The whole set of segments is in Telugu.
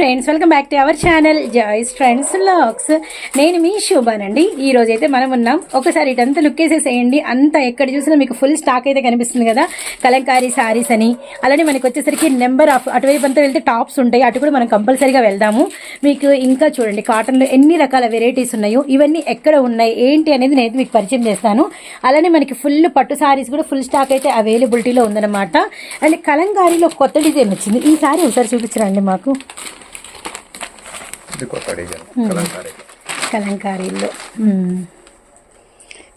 Friends welcome back to our channel Joyce friends లాక్స్ నేను మీ శోభానండి. ఈ రోజైతే అయితే మనం ఉన్నాం. ఒకసారి ఇటంతా లుక్ వేసేసేయండి. అంతా ఎక్కడ చూసినా మీకు ఫుల్ స్టాక్ అయితే కనిపిస్తుంది కదా. కలంకారీ సారీస్ అని. అలానే మనకి వచ్చేసరికి నెంబర్ ఆఫ్ అటువైపు అంతా వెళ్తే టాప్స్ ఉంటాయి. అటు కూడా మనం కంపల్సరీగా వెళ్దాము. మీకు ఇంకా చూడండి కాటన్లో ఎన్ని రకాల వెరైటీస్ ఉన్నాయో ఇవన్నీ ఎక్కడ ఉన్నాయి ఏంటి అనేది నేను మీకు పరిచయం చేస్తాను. అలానే మనకి ఫుల్ పట్టు సారీస్ కూడా ఫుల్ స్టాక్ అయితే అవైలబిలిటీలో ఉందన్నమాట. అండ్ కలంకారీలో కొత్త డిజైన్ వచ్చింది. ఈ సారీ ఒకసారి చూపించరండి మాకు? ఇది కొత్త డిజైన్ కలంకారీ కలంకారీలో.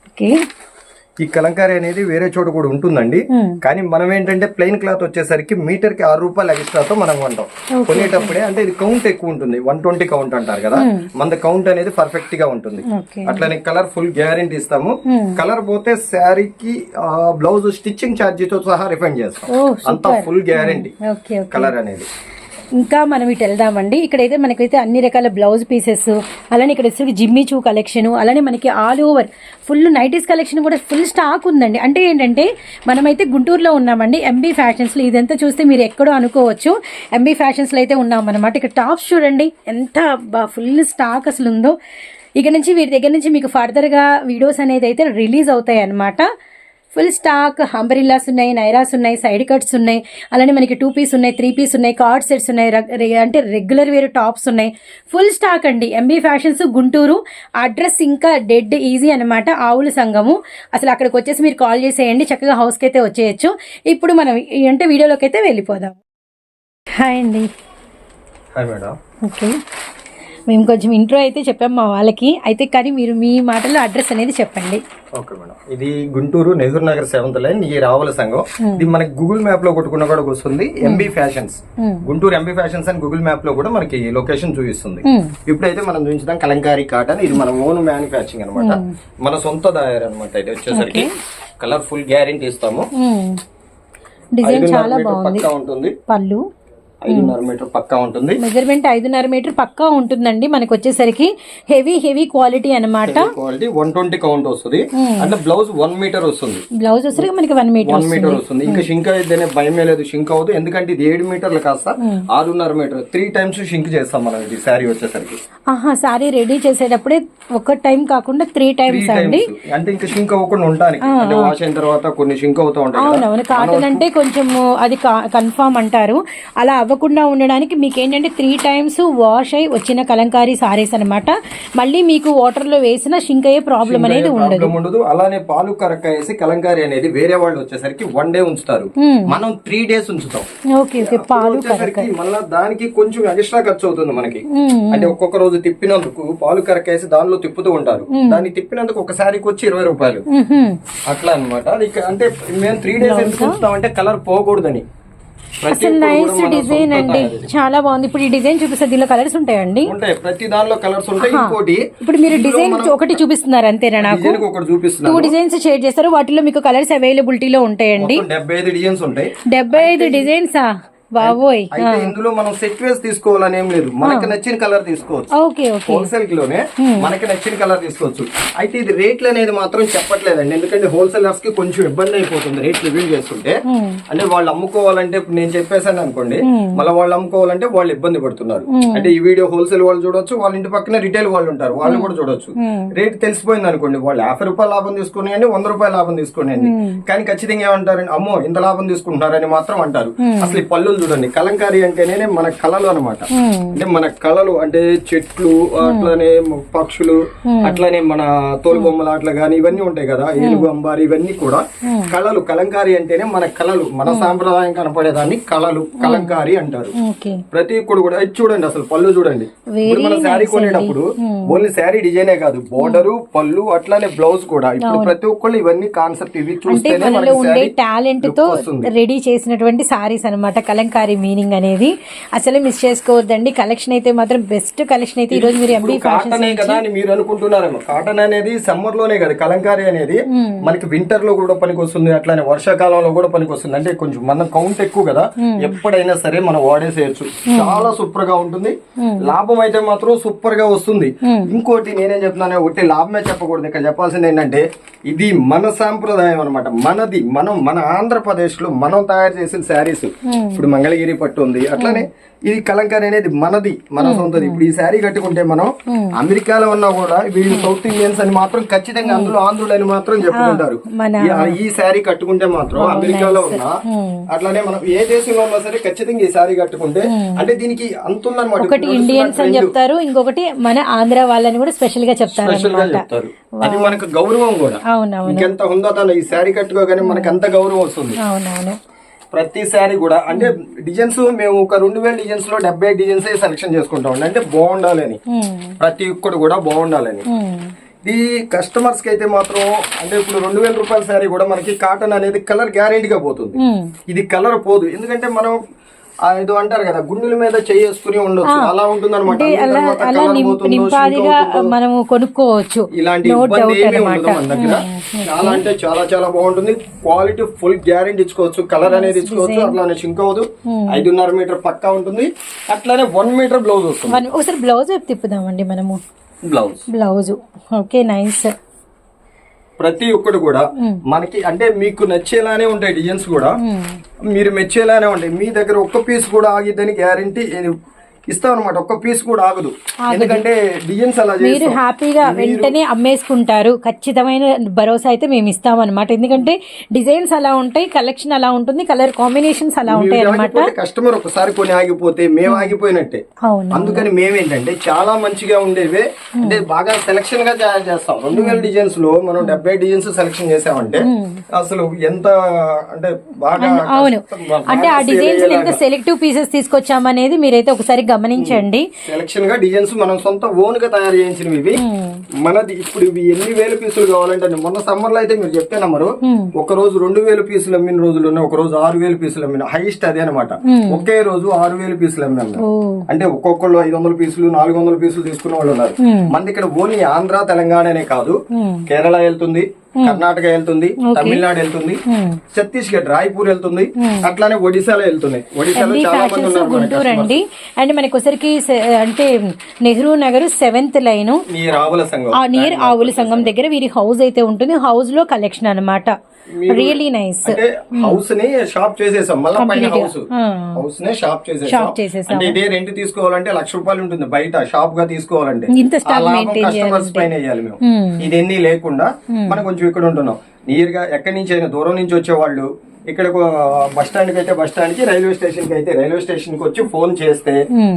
ఓకే. ఈ కలంకారీ అనేది వేరే చోట కూడా ఉంటుందండి. కానీ మనం ఏంటంటే ప్లెయిన్ క్లాత్ వచ్చేసరికి మీటర్కి ఆరు రూపాయలు ఎక్స్ట్రాతో మనం కొంటాం. కొనేటప్పుడే అంటే ఇది కౌంట్ ఎక్కువ ఉంటుంది. వన్ ట్వంటీ కౌంట్ అంటారు కదా. మన కౌంట్ అనేది పర్ఫెక్ట్గా ఉంటుంది అట్లనే కలర్ ఫుల్ గ్యారంటీ ఇస్తాము. కలర్ పోతే శారీకి బ్లౌజ్ స్టిచ్చింగ్ ఛార్జీతో సహా రిఫండ్ చేస్తాం. అంతా ఫుల్ గ్యారంటీ కలర్ అనేది. ఇంకా మనం ఇటు వెళ్దామండి. ఇక్కడైతే మనకైతే అన్ని రకాల బ్లౌజ్ పీసెస్ అలానే ఇక్కడ వచ్చేసరికి జిమ్మీ చూ కలెక్షన్ అలానే మనకి all over full nighties collection కూడా ఫుల్ స్టాక్ ఉందండి. అంటే ఏంటంటే మనమైతే గుంటూరులో ఉన్నామండి. ఎంబీ ఫ్యాషన్స్లో ఇదంతా చూస్తే మీరు ఎక్కడో అనుకోవచ్చు. ఎంబీ ఫ్యాషన్స్లో అయితే ఉన్నాం అనమాట ఇక్కడ టాప్స్ చూడండి ఎంత ఫుల్ స్టాక్ అసలు ఉందో ఇక నుంచి వీరి దగ్గర నుంచి మీకు ఫర్దర్గా వీడియోస్ అనేది అయితే రిలీజ్ అవుతాయి అన్నమాట ఫుల్ స్టాక్ హంబరిల్లాస్ ఉన్నాయి నైరాస్ ఉన్నాయి సైడ్ కట్స్ ఉన్నాయి. అలానే మనకి టూ పీస్ ఉన్నాయి త్రీ పీస్ ఉన్నాయి కార్డ్ సెట్స్ ఉన్నాయి అంటే రెగ్యులర్ వేర్ టాప్స్ ఉన్నాయి. ఫుల్ స్టాక్ అండి. MB fashions Guntur. అడ్రస్ ఇంకా డెడ్ ఈజీ అన్నమాట. ఆవుల సంఘము. అసలు అక్కడికి వచ్చేసి మీరు కాల్ చేసేయండి. చక్కగా హౌస్కి అయితే వచ్చేయచ్చు. ఇప్పుడు మనం అంటే వీడియోలోకి అయితే వెళ్ళిపోదాం. హాయ్ అండి. హాయ్ మేడం ఓకే మేము కొంచెం ఇంట్రో అయితే చెప్పాం మా వాళ్ళకి. అయితే కానీ మీరు మీ మాటలో అడ్రస్ అనేది చెప్పండి. Okay madam. ఇది గుంటూరు నెహ్రూ నగర్ సెవెంత్ లైన్ ఈ రావుల సంఘం. ఇది మనకి గూగుల్ మ్యాప్లో కొట్టుకున్న కూడా వస్తుంది MB fashions. Guntur MB fashions అని గూగుల్ మ్యాప్లో కూడా మనకి లొకేషన్ చూపిస్తుంది. ఇప్పుడైతే మనం చూపించడం కలంకారీ కాటన్. ఇది మన ఓన్ మ్యానుఫ్యాక్చరింగ్ అనమాట మన సొంత దాయర్ అనమాట ఇది వచ్చేసరికి. కలర్ ఫుల్ గ్యారెంటీ ఇస్తాము. డిజైన్ చాలా బాగుంది. పళ్ళు. ఐదున్నర మీటర్ పక్కా ఉంటుంది. మెజర్మెంట్ ఐదున్నర మీటర్ పక్కా ఉంటుందండి. మనకు వచ్చేసరికి హెవీ హెవీ క్వాలిటీ అన్నమాట క్వాలిటీ వన్ ట్వంటీ కౌంట్ వస్తుంది. అంటే బ్లౌజ్ వన్ మీటర్ వస్తుంది. బ్లౌజ్ వచ్చేసరికి మనకి వన్ మీటర్ వన్ మీటర్ వస్తుంది. ఇంకా షింక్ అయితేనే భయమే లేదు. షింక్ అవ్వదు. ఎందుకంటే ఇది ఏడు మీటర్లు కాస్త ఆరున్నర మీటర్. త్రీ టైమ్స్ షింక్ చేస్తాం మనం ఇది శారీ వచ్చేసరికి. ఆహా సారీ రెడీ చేసేటప్పుడే ఒక టైం కాకుండా త్రీ టైమ్స్ అండి. అంటే ఇంకా షింక్ అవ్వకుండా అంటే వాష్ అయిన తర్వాత కొన్ని షింక్ అవుతూ ఉంటాయి. అవునవును. కాటన్ అంటే కొంచెం అది కన్ఫామ్ అంటారు. అలా అవ్వకుండా ఉండడానికి మీకు ఏంటంటే త్రీ టైమ్స్ వాష్ అయి వచ్చిన కలంకారీ సారీస్ అన్నమాట. మళ్ళీ మీకు వాటర్లో వేసిన షింక్ అయ్యే ప్రాబ్లం అనేది ఉండదు. ఉండదు. అలానే పాలు కరక్క వేసి కలంకారీ అనేది వేరే వాళ్ళు వచ్చేసరికి వన్ డే ఉంచుతారు. మనం త్రీ డేస్ ఉంచుతాం. ఓకే ఓకే పాలు మళ్ళీ దానికి కొంచెం ఎక్స్ట్రా ఖర్చు అవుతుంది మనకి. మ్మ్. అంటే ఒక్కొక్క రోజు తిప్పినందుకు పాలు కరకేసి దానిలో తిప్పుతూ ఉంటారు. దాన్ని తిప్పినందుకు ఒక శారీకి వచ్చి ఇరవై రూపాయలు. అట్లా అది ఇక- అంటే మేము త్రీ డేస్ ఎందుకు ఉంచుతాం అంటే కలర్ పోకూడదని. అసలు నైస్ డిజైన్ అండి. చాలా బాగుంది. ఇప్పుడు ఈ డిజైన్ చూపిస్తే దీనిలో కలర్స్ ఉంటాయండి. ఉంటాయి. ప్రతి దానిలో కలర్స్ ఉంటాయి. ఇంకోటి ఇప్పుడు మీరు డిజైన్ ఒకటి చూపిస్తున్నారు అంతేనా నాకు? టూ డిజైన్స్ షేర్ చేస్తారు. వాటిలో మీకు కలర్స్ అవైలబిలిటీలో ఉంటాయండి. డెబ్బై ఐదు డిజైన్స్ ఉంటాయి. డెబ్బై ఐదు డిజైన్సా బాబోయ్. అయితే ఇందులో మనం సెట్ వేసి తీసుకోవాలని ఏం లేదు. మనకి నచ్చిన కలర్ తీసుకోవచ్చు. Okay okay. హోల్సేల్ కిలోనే మనకి నచ్చిన కలర్ తీసుకోవచ్చు. అయితే ఇది రేట్లు అనేది మాత్రం చెప్పట్లేదండి. ఎందుకంటే హోల్సేలర్స్కి కొంచెం ఇబ్బంది అయిపోతుంది రేట్ రివ్యూ చేస్తుంటే. అంటే వాళ్ళు అమ్ముకోవాలంటే నేను చెప్పేసాను అనుకోండి. మళ్ళీ వాళ్ళు అమ్ముకోవాలంటే వాళ్ళు ఇబ్బంది పడుతున్నారు. అంటే ఈ వీడియో హోల్సేల్ వాళ్ళు చూడొచ్చు వాళ్ళ ఇంటి పక్కన రిటైల్ వాళ్ళు ఉంటారు. వాళ్ళు కూడా చూడొచ్చు. రేట్ తెలిసిపోయింది అనుకోండి. వాళ్ళు యాభై రూపాయల లాభం తీసుకునేయండి వంద రూపాయల లాభం తీసుకునేయండి కానీ ఖచ్చితంగా ఏమంటారండి? అమ్మో ఇంత లాభం తీసుకుంటున్నారని మాత్రం అంటారు. అసలు ఈ పళ్ళులు చూడండి కలంకారీ అంటేనే మన కళలు అనమాట అంటే మన కళలు అంటే చెట్లు అట్లానే పక్షులు అట్లానే మన తోలు బొమ్మలు అట్లా గాని ఇవన్నీ ఉంటాయి కదా ఏనుగు అంబారి ఇవన్నీ కూడా. కళలు కలంకారీ అంటేనే మన కళలు మన సాంప్రదాయం కనపడేదాన్ని కళలు కలంకారీ అంటారు. ప్రతి ఒక్కడు కూడా చూడండి అసలు పళ్ళు చూడండి. ఇప్పుడు మన శారీ కొనేటప్పుడు ఓన్లీ శారీ డిజైనే కాదు బోర్డరు పళ్ళు అట్లానే బ్లౌజ్ కూడా. ఇప్పుడు ప్రతి ఒక్కళ్ళు ఇవన్నీ కాన్సెప్ట్ ఇవి చూస్తేనే శారీ టాలెంట్తో రెడీ చేసినటువంటి సారీస్ అన్నమాట కలంకారీ మీనింగ్ అనేది అసలు మిస్ చేసుకోవద్దండి. కలెక్షన్ అయితే మాత్రం బెస్ట్ కలెక్షన్ అయితే ఈ రోజు మీరు ఎంబీ కాటనే కదా అని మీరు అనుకుంటున్నారేమో. కాటన్ అనేది సమ్మర్లోనే కదా కలంకారీ అనేది. మనకి వింటర్లో కూడా పనికి వస్తుంది అట్లానే వర్షాకాలంలో కూడా పనికి వస్తుంది అంటే కొంచెం మన కౌంట్ ఎక్కువ కదా ఎప్పుడైనా సరే మనం వాడేసేయచ్చు. చాలా సూపర్గా ఉంటుంది లాభం అయితే మాత్రం సూపర్గా వస్తుంది ఇంకోటి నేనేం చెప్తున్నాను ఒకటి లాభమే చెప్పకూడదు. ఇక్కడ చెప్పాల్సింది ఏంటంటే ఇది మన సాంప్రదాయం అన్నమాట. మనది మనం మన ఆంధ్రప్రదేశ్లో మనం తయారు చేసిన శారీస్. ఇప్పుడు మంగళగిరి పట్టు ఉంది. అట్లానే ఇది కలంకారీ అనేది మనది మన సొంతది. ఇప్పుడు ఈ శారీ కట్టుకుంటే మనం అమెరికాలో ఉన్నా కూడా వీళ్ళు సౌత్ ఇండియన్స్ అని మాత్రం ఖచ్చితంగా అందులో ఆంధ్రులు అని మాత్రం చెప్పుకుంటారు. ఈ- శారీ కట్టుకుంటే మాత్రం అమెరికాలో ఉన్నా అట్లానే మనం ఏ దేశంలో ఉన్నా సరే ఖచ్చితంగా ఈ శారీ కట్టుకుంటే అంటే దీనికి అంత ఉందన్నమాట ఒకటి ఇండియన్స్ అని. చెప్తారు ఇంకొకటి మన ఆంధ్ర వాళ్ళని కూడా స్పెషల్గా చెప్తారు. చెప్తారు అది మనకు గౌరవం కూడా. ఇంకెంత హుందాతనం ఈ శారీ కట్టుకోగానే మనకు అంత గౌరవం వస్తుంది. అవునవును. ప్రతి శారీ కూడా అంటే డిజైన్స్ మేము ఒక రెండు వేల డిజైన్స్లో డెబ్బై డిజైన్స్ సెలెక్షన్ చేసుకుంటాం. అంటే బాగుండాలని. ఉమ్, ప్రతి ఒక్కటి కూడా బాగుండాలని. ఉమ్, ఈ కస్టమర్స్కి అయితే మాత్రం అంటే ఇప్పుడు రెండు వేల రూపాయల శారీ కూడా మనకి కాటన్ అనేది కలర్ గ్యారెంటీగా పోతుంది. ఉమ్. ఇది కలర్ పోదు. ఎందుకంటే మనం ఏదో అంటారు కదా గుండెల మీద చేసుకుని ఉండొచ్చు. అలా ఉంటుంది అంటే అలా అలా నింప- నింపాదిగా మనము కొనుక్కోవచ్చు. ఇలాంటి ఇబ్బంది డౌట్ ఏమీ ఉండదు అనమాట. మన దగ్గర. చాలా అంటే చాలా చాలా బాగుంటుంది. క్వాలిటీ ఫుల్ గ్యారెంటీ ఇచ్చుకోవచ్చు. కలర్ అనేది ఇచ్చుకోవచ్చు. అట్లానే చింక్ అవ్వదు. ఐదున్నర మీటర్ పక్కా ఉంటుంది. అట్లానే వన్ మీటర్ బ్లౌజ్ వస్తుంది. మనం ఒకసారి బ్లౌజ్ తిప్పుదామండి మనము. బ్లౌజ్ బ్లౌజ్ ఓకే నైస్ ప్రతి ఒక్కటి కూడా మనకి అంటే మీకు నచ్చేలానే ఉంటాయి డిజైన్స్ కూడా. మీరు మెచ్చేలానే ఉంటాయి. మీ దగ్గర ఒక్క పీస్ కూడా ఆగిద్దని గ్యారంటీ ఇస్తాం అనమాట ఒక్క పీస్ కూడా ఆగదు. ఎందుకంటే డిజైన్స్ అలా మీరు హ్యాపీగా వెంటనే అమ్మేసుకుంటారు. ఖచ్చితమైన భరోసా అయితే మేము ఇస్తాం అనమాట ఎందుకంటే డిజైన్స్ అలా ఉంటాయి కలెక్షన్ అలా ఉంటుంది కలర్ కాంబినేషన్స్ అలా ఉంటాయి అనమాట కస్టమర్ ఒకసారి కొని ఆగిపోతే మేము ఆగిపోయినట్టే. అందుకని మేమేంటంటే చాలా మంచిగా ఉండేవే. అంటే బాగా సెలక్షన్గా తయారు చేస్తాం. రెండు వేల డిజైన్స్లో మనం డెబ్బై డిజైన్స్ సెలక్షన్ చేసామంటే అసలు ఎంత అంటే బాగా అవును. అంటే ఆ డిజైన్స్. సెలెక్టివ్ పీసెస్ తీసుకొచ్చామనేది మీరైతే ఒకసారి గమనించండి. సెలక్షన్గా డిజైన్స్ మనం సొంత ఓన్గా తయారు చేయించినవి ఇవి. మనది ఇప్పుడు ఇవి ఎన్ని వేల పీసులు కావాలంటే మొన్న సమ్మర్లో అయితే మీరు చెప్తే నమ్మరు ఒక రోజు రెండు వేల పీసులు అమ్మిన రోజులు ఉన్నాయి ఒక రోజు ఆరు వేల పీసులు అమ్మిన హైయెస్ట్ అదే అనమాట ఒకే రోజు ఆరు వేల పీసులు అమ్మాం మేము. ఓ. అంటే ఒక్కొక్కళ్ళు ఐదు వందల పీసులు నాలుగు వందల పీసులు తీసుకున్న వాళ్ళు ఉన్నారు. మనది ఇక్కడ ఓన్లీ ఆంధ్ర తెలంగాణనే కాదు. కేరళ వెళ్తుంది కర్ణాటక వెళ్తుంది తమిళనాడు వెళ్తుంది ఛత్తీస్గఢ్ రాయ్పూర్ వెళ్తుంది అట్లానే ఒడిశాలో వెళ్తున్నాయి ఒడిశాలో చాలా మంది ఉన్నారు గుంటూరు అండి. అండ్ మనకి ఒకసారికి అంటే నెహ్రూ నగర్ సెవెంత్ లైన్. ఈ రావుల సంఘం. నియర్ ఆవుల సంఘం దగ్గర వీరి హౌస్ అయితే ఉంటుంది. హౌస్లో కలెక్షన్ అన్నమాట. రియలీ నైస్ హౌస్ని షాప్ చేసేసాం. మళ్ళీ పైన హౌస్. హౌస్ని షాప్ చేసేసాం. అంటే ఇదే రెంట్ తీసుకోవాలంటే లక్ష రూపాయలు ఉంటుంది బయట షాప్గా తీసుకోవాలంటే. ఇంత స్టాక్ మెయింటైన్ కస్టమర్స్ పైన వేయాలి మేము. Hmm. ఇదన్నీ లేకుండా మనం కొంచెం ఇక్కడ ఉంటున్నాం నియర్గా ఎక్కడి నుంచి అయినా దూరం నుంచి వచ్చేవాళ్ళు ఇక్కడ బస్ స్టాండ్కి అయితే బస్ స్టాండ్కి రైల్వే స్టేషన్కి అయితే రైల్వే స్టేషన్కి వచ్చి ఫోన్ చేస్తే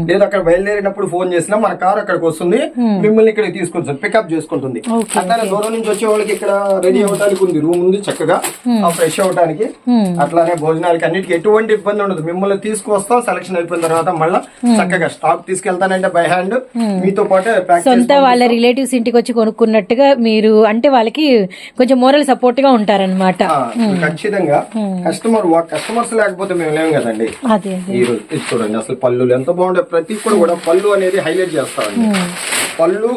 లేదా అక్కడ బయలుదేరినప్పుడు ఫోన్ చేసినా మన కార్ అక్కడికి వస్తుంది మిమ్మల్ని ఇక్కడ తీసుకొచ్చాం పికప్ చేసుకుంటుంది. Okay, అట్లా దూరం నుంచి వచ్చే వాళ్ళకి ఇక్కడ రెడీ అవ్వడానికి ఉంది రూమ్ ఉంది చక్కగా ఫ్రెష్ అవ్వడానికి అట్లానే భోజనాలకి అన్నిటికీ ఎటువంటి ఇబ్బంది ఉండదు. మిమ్మల్ని తీసుకొస్తాం సెలక్షన్ అయిపోయిన తర్వాత మళ్ళీ చక్కగా స్టాక్ తీసుకెళ్తానంటే బై హ్యాండ్ మీతో పాటు సొంత వాళ్ళ రిలేటివ్స్ ఇంటికి వచ్చి కొనుక్కున్నట్టుగా మీరు అంటే వాళ్ళకి కొంచెం మోరల్ సపోర్ట్గా ఉంటారన్నమాట. ఖచ్చితంగా. కస్టమర్ కస్టమర్స్ లేకపోతే మేము లేము కదండి. ఈ రోజు ఇది చూడండి అసలు పళ్ళు ఎంత బాగుండే ప్రతి కూడా కూడా పళ్ళు అనేది హైలైట్ చేస్తామండి పళ్ళు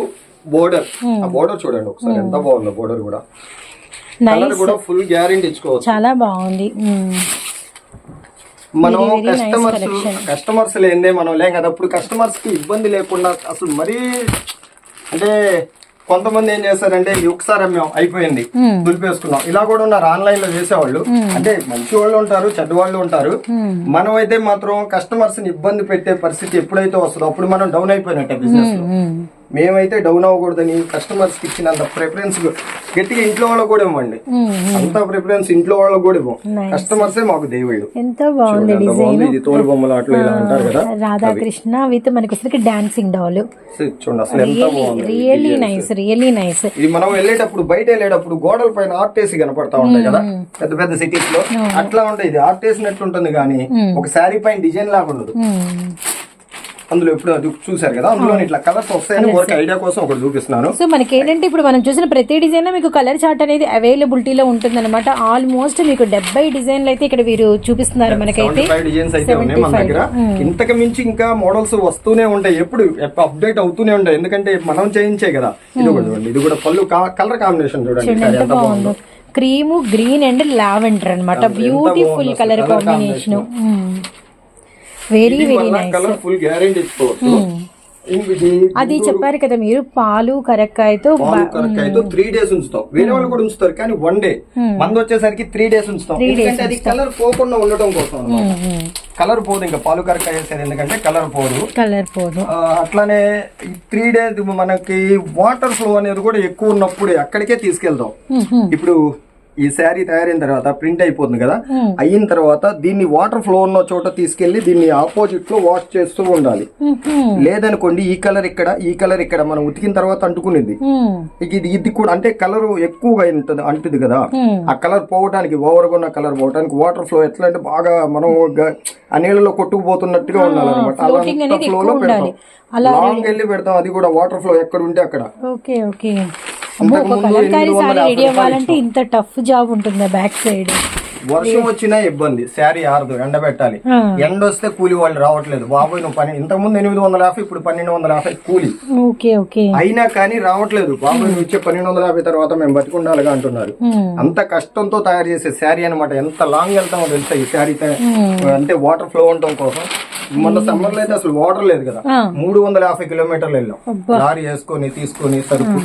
బోర్డర్. ఆ బోర్డర్ చూడండి ఒకసారి ఎంత బాగుందో బోర్డర్ కూడా. కలర్ కూడా ఫుల్ గ్యారెంటీ ఇచ్చుకోవచ్చు. చాలా బాగుంది. మనం కస్టమర్స్. కస్టమర్స్ లేదే మనం లేం కదా. అప్పుడు కస్టమర్స్కి ఇబ్బంది లేకుండా అసలు మరీ అంటే కొంతమంది ఏం చేస్తారంటే "ఇది ఒకసారి మేము అయిపోయింది దులిపేసుకున్నాం. ఇలా కూడా ఉన్నారు ఆన్లైన్లో చేసేవాళ్ళు. అంటే మంచి వాళ్ళు ఉంటారు చెడ్డ వాళ్ళు ఉంటారు. మనం అయితే మాత్రం కస్టమర్స్ని ఇబ్బంది పెట్టే పరిస్థితి ఎప్పుడైతే వస్తుందో అప్పుడు మనం డౌన్ అయిపోయినట్టే బిజినెస్లో. మేమైతే డౌన్ అవ్వకూడదని కస్టమర్స్కి ఇచ్చినంత ప్రిఫరెన్స్ గట్టిగా ఇంట్లో వాళ్ళకి కూడా ఇవ్వండి. అంత ప్రిఫరెన్స్ ఇంట్లో వాళ్ళకి కూడా ఇవ్వం. కస్టమర్సే మాకు దేవుళ్ళు. ఎంత బాగుంది డిజైన్. ఇది తోలు బొమ్మలు అట్లా ఇలా అంటారు కదా. రాధాకృష్ణ విత్ మనకి డాన్సింగ్ డాల్ చూడండి అసలు ఎంత బాగుంది. రియలీ నైస్ రియలీ నైస్ ఇది మనం వెళ్ళేటప్పుడు బయట వెళ్ళేటప్పుడు గోడల పైన ఆర్టేసి కనపడతా ఉంటాయి కదా. పెద్ద పెద్ద సిటీస్లో. అట్లా ఉంటాయి. ఇది ఆర్టేసినట్టు ఉంటుంది కానీ ఒక శారీ పైన డిజైన్ లాగా ఉండదు. అందులో ఎప్పుడు అది చూసారు కదా? అందులో ఇట్లా కలర్స్ వస్తాయని ఒక ఐడియా కోసం ఒకటి చూపిస్తున్నాను. సో మనకి ఏంటంటే ఇప్పుడు మనం చూసిన ప్రతి డిజైన్లో మీకు కలర్ చార్ట్ అనేది అవైలబిలిటీలో ఉంటుందన్నమాట. ఆల్మోస్ట్ మీకు డెబ్బై డిజైన్లు అయితే ఇక్కడ వీరు చూపిస్తున్నారు మనకైతే. డిజైన్స్ అయితే ఉన్నాయి మన దగ్గర. ఇంతకు మించి ఇంకా మోడల్స్ వస్తూనే ఉంటాయి. ఎప్పుడు అప్డేట్ అవుతూనే ఉంటాయి. ఎందుకంటే మనం చేయించే కదా. ఇది కూడా చూడండి ఇది కూడా పళ్ళు కలర్ కాంబినేషన్ చూడండి. క్రీము గ్రీన్ అండ్ లావెండర్ అన్నమాట. Beautiful colour combination very very nice full guarantee ఇచ్చుకోవచ్చు. ఇది అది చెప్పారు కదా మీరు పాలు కరక్కాయతో కరక్కాయతో త్రీ డేస్ ఉంచుతాం. వేరే వాళ్ళు కూడా ఉంచుతారు కానీ వన్ డే మంది వచ్చేసరికి త్రీ డేస్ ఉంచుతాం. ఎందుకంటే అది కలర్ పోకుండా ఉండటం కోసం కలర్ పోదు ఇంకా పాలు కరెక్ట్ వేసేది ఎందుకంటే కలర్ పోదు. కలర్ పోదు. అట్లానే త్రీ డేస్ మనకి వాటర్ ఫ్లో అనేది కూడా ఎక్కువ ఉన్నప్పుడు అక్కడికే తీసుకెళ్దాం. ఇప్పుడు ఈ శారీ తయారైన తర్వాత ప్రింట్ అయిపోతుంది కదా? అయిన తర్వాత దీన్ని వాటర్ ఫ్లో ఉన్న చోట తీసుకెళ్ళి దీన్ని ఆపోజిట్లో వాష్ చేస్తూ ఉండాలి. లేదనుకోండి ఈ కలర్ ఇక్కడ ఈ కలర్ ఇక్కడ మనం ఉతికిన తర్వాత అంటుకునేది. ఇది ఇది కూడా అంటే కలర్ ఎక్కువగా ఉంటుంది అంటుంది కదా? ఆ కలర్ పోవడానికి ఓవర్గా ఉన్న కలర్ పోవడానికి వాటర్ ఫ్లో ఎట్లా అంటే బాగా మనం ఆ నీళ్ళలో కొట్టుకుపోతున్నట్టుగా ఉండాలన్నమాట. అలా అనేది ఫ్లో ఎక్కువ లో ఉండాలి. పెడతాం లాంగ్ వెళ్ళి పెడతాం అది కూడా వాటర్ ఫ్లో ఎక్కడ ఉంటే అక్కడ. Okay okay. ఒక ముందు కలంకారీ ఎనిమిది వందల సారీ రెడీ యాభై అవ్వాలంటే ఇంత టఫ్ జాబ్ ఉంటుందా బ్యాక్ సైడ్. వర్షం వచ్చినా ఇబ్బంది శారీ ఆరదు ఎండబెట్టాలి. ఎండ వస్తే కూలి వాళ్ళు రావట్లేదు. బాబోయ్ నువ్వు పని ఇంతకు ముందు ఎనిమిది వందల యాభై ఇప్పుడు పన్నెండు వందల యాభై కూలి. అయినా కానీ రావట్లేదు. బాబోయ్ నువ్వు ఇచ్చే పన్నెండు వందల యాభై తర్వాత మేము బతికుండాలిగా అంటున్నారు. అంత కష్టంతో తయారు చేసే శారీ అనమాట ఎంత లాంగ్ వెళ్తామో తెలుసా ఈ శారీ అంటే వాటర్ ఫ్లో ఉండటం కోసం. మొన్న సమ్మర్లో అయితే అసలు వాటర్ లేదు కదా. మూడు వందల యాభై కిలోమీటర్లు వెళ్ళాం. లారీ వేసుకొని తీసుకొని సరుకు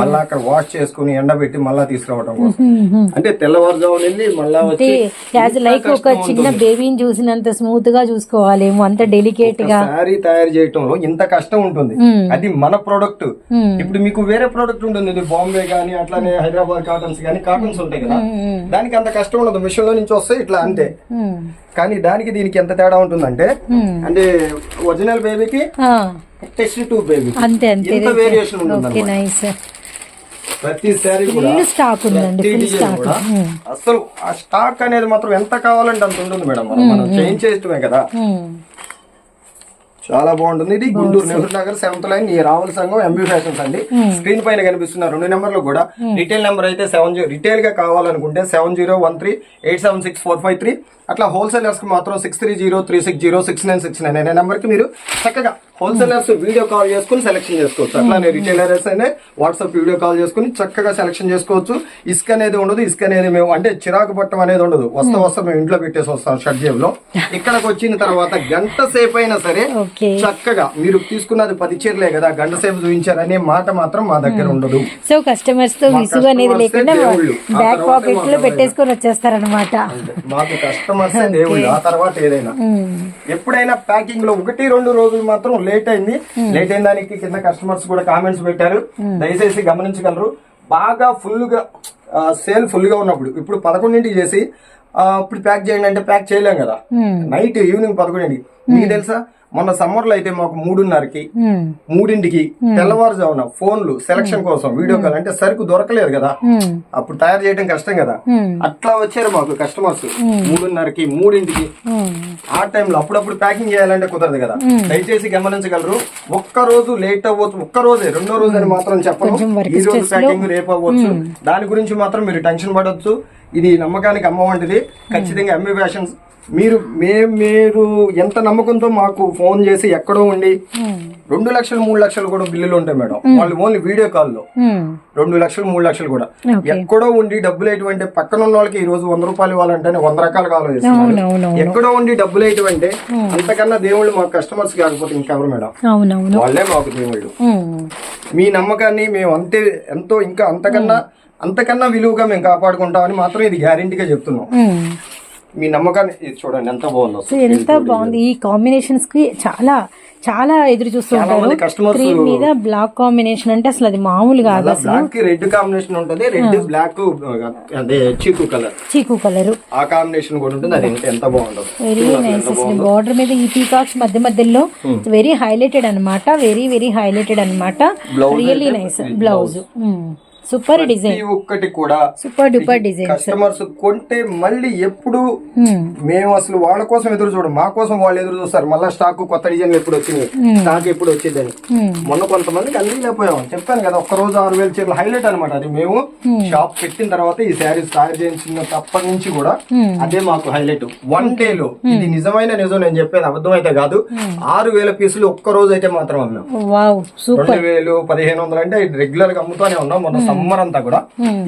మళ్ళా అక్కడ వాష్ చేసుకొని ఎండబెట్టి మళ్ళా తీసుకురావడం కోసం. అంటే తెల్లవారుజామున వెళ్ళి మళ్ళా వచ్చి యాజ్ లైక్ ఒక చిన్న బేబీని చూసినంత స్మూత్గా చూసుకోవాలేమో అంత డెలికేట్గా. శారీ తయారు చేయటంలో ఇంత కష్టం ఉంటుంది. అది మన ప్రోడక్ట్ ఇప్పుడు మీకు వేరే ప్రోడక్ట్ ఉంటుంది. ఇది బాంబే గానీ అట్లానే హైదరాబాద్ కాటన్స్ గానీ కాటన్స్ ఉంటాయి కదా. దానికి అంత కష్టం ఉండదు. మిషన్లో నుంచి వస్తాయి ఇట్లా అంతే. కానీ దానికి దీనికి ఎంత తేడా ఉంటుందంటే అంటే ఒరిజినల్ బేబీకి టెస్ట్ టూ బేబీ అంతే అంతే. ఇంత వేరియేషన్ ఉంటుంది ఓకే నైస్ ప్రతి శారీ కూడా స్టాక్ ఉందండి స్టాక్ కూడా అసలు ఆ స్టాక్ అనేది మాత్రం ఎంత కావాలంటే అంత ఉంటుంది మేడం. మనం మనం చేంజ్ చేయటమే కదా. చాలా బాగుంటుంది. ఇది గుంటూరు నెహ్రూ నగర్ సెవెంత్ లైన్ ఈ రావుల సంఘం ఎంబీ ఫ్యాషన్స్ అండి. స్క్రీన్ పైన కనిపిస్తున్న రెండు నెంబర్లు కూడా. రిటైల్ నెంబర్ అయితే సెవెన్ జీరో రిటైల్గా కావాలనుకుంటే seven zero one three eight seven six four five three అట్లా హోల్సేలర్స్కి మాత్రం six three zero three six zero six nine six nine అనే నెంబర్కి మీరు చక్కగా హోల్సేలర్స్ వీడియో కాల్ చేసుకుని సెలెక్షన్ చేసుకోవచ్చు. అట్లానే రిటైలర్స్ అయినా వాట్సాప్ వీడియో కాల్ చేసుకుని చక్కగా సెలెక్షన్ చేసుకోవచ్చు. ఇసుక అనేది ఉండదు. ఇసుక అనేది మేము అంటే చిరాకు పట్టం అనేది ఉండదు. వస్తా వస్తా మేము ఇంట్లో పెట్టేసి వస్తాం షడ్జేబ్లో ఇక్కడికి వచ్చిన తర్వాత గంట సేపు అయినా సరే చక్కగా మీరు తీసుకున్నది పది చీరలే కదా గంట సేపు చూపించారనే మాట మాత్రం మా దగ్గర ఉండదు. సో కస్టమర్స్తో విసుగు అనేది లేకుండా బ్యాక్ పాకెట్లో పెట్టేసుకొని వచ్చేస్తారనమాట మాకు కస్టమర్స్ దేవుళ్ళు. ఆ తర్వాత ఏదైనా. ఎప్పుడైనా ప్యాకింగ్లో ఒకటి రెండు రోజులు మాత్రం లేట్ అయింది. లేట్ అయిన దానికి కింద కస్టమర్స్ కూడా కామెంట్స్ పెట్టారు. దయచేసి గమనించగలరు. బాగా ఫుల్గా సేల్ ఫుల్గా ఉన్నప్పుడు ఇప్పుడు పదకొండింటికి చేసి ఇప్పుడు ప్యాక్ చేయండి అంటే ప్యాక్ చేయలేం కదా. నైట్ ఈవినింగ్ పదకొండింటికి. మీకు తెలుసా? మొన్న సమ్మర్లో అయితే మాకు మూడున్నరకి మూడింటికి తెల్లవారుజామున ఫోన్లు సెలక్షన్ కోసం వీడియో కాల్ అంటే సరుకు దొరకలేదు కదా. అప్పుడు తయారు చేయడం కష్టం కదా. అట్లా వచ్చారు మాకు కస్టమర్స్ మూడున్నరకి మూడింటికి. ఆ టైంలో అప్పుడప్పుడు ప్యాకింగ్ చేయాలంటే కుదరదు కదా. దయచేసి గమనించగలరు. ఒక్క రోజు లేట్ అవ్వచ్చు ఒక్క రోజే రెండో రోజు అని మాత్రం చెప్పను. ఈ రోజు ప్యాకింగ్ రేపు అవ్వచ్చు. దాని గురించి మాత్రం మీరు టెన్షన్ పడవచ్చు ఇది నమ్మకానికి అమ్మ వంటిది. ఖచ్చితంగా ఎంబీ ఫ్యాషన్స్ మీరు మే మీరు ఎంత నమ్మకంతో మాకు ఫోన్ చేసి ఎక్కడో ఉండి రెండు లక్షలు మూడు లక్షలు కూడా బిల్లులు ఉంటాయి మేడం. వాళ్ళు ఓన్లీ వీడియో కాల్లో. రెండు లక్షలు మూడు లక్షలు కూడా. ఎక్కడో ఉండి డబ్బులు ఎటువంటి పక్కన ఉన్న వాళ్ళకి ఈ రోజు వంద రూపాయలు ఇవ్వాలంటే వంద రకాలుగా ఆలోచిస్తున్నారు. ఎక్కడో ఉండి డబ్బులు ఎటువంటి అంతకన్నా దేవుళ్ళు మా కస్టమర్స్ కాకపోతే ఇంకెవరు మేడం? వాళ్ళే మాకు దేవుళ్ళు. మీ నమ్మకాన్ని మేము అంతే ఎంతో ఇంకా అంతకన్నా అంతకన్నా విలువగా మేము కాపాడుకుంటామని మాత్రం ఇది గ్యారెంటీగా చెప్తున్నాం. మీ నమ్మకాన్ని చూడండి ఎంత బాగుందో. సో ఎంత బాగుంది. ఈ కాంబినేషన్స్కి చాలా చాలా ఎదురు చూస్తూ చాలా మంది ఉంటారు customers- క్రీమ్ మీద బ్లాక్ కాంబినేషన్ అంటే అసలు అది మామూలు కాదు అసలు. బ్లాక్కి రెడ్ కాంబినేషన్ ఉంటుంది. రెడ్ బ్లాక్ అదే చీకు కలర్ చీకు కలర్ ఆ కాంబినేషన్ కూడా ఉంటుంది. అది ఎంత బాగుందో. వెరీ నైస్ అసలు. బార్డర్ మీద ఈ పీకాక్స్ మధ్య మధ్యలో వెరీ హైలైటెడ్ అన్నమాట. వెరీ వెరీ హైలైటెడ్ అన్నమాట. Blouse really nice blouse super design ఒక్కటి కూడా సూపర్ డూపర్ డిజైన్ కస్టమర్స్ కొంటే మళ్ళీ ఎప్పుడు మేము అసలు వాళ్ళ కోసం ఎదురు చూడం మా కోసం వాళ్ళు ఎదురు చూస్తారు. మళ్ళీ స్టాక్ కొత్త డిజైన్ ఎప్పుడు వచ్చింది? స్టాక్ ఎప్పుడు వచ్చిందని మొన్న కొంతమందికి అందిలేకపోయాం చెప్పాను కదా ఒక్క రోజు ఆరు వేల చీరలు హైలైట్ అనమాట అది. మేము షాప్ పెట్టిన తర్వాత ఈ శారీస్ తయారు చేసిన తప్పటి నుంచి కూడా అదే మాకు హైలైట్ వన్ డే లో ఇది నిజమైన నిజం నేను చెప్పేది అబద్ధం అయితే కాదు ఆరు వేల పీసులు ఒక్క రోజు అయితే మాత్రం సూపర్ రెండు వేలు పదిహేను వందలు అంటే రెగ్యులర్గా అమ్ముతానే ఉన్నాం. మొన్న సమ్మర్ అంతా కూడా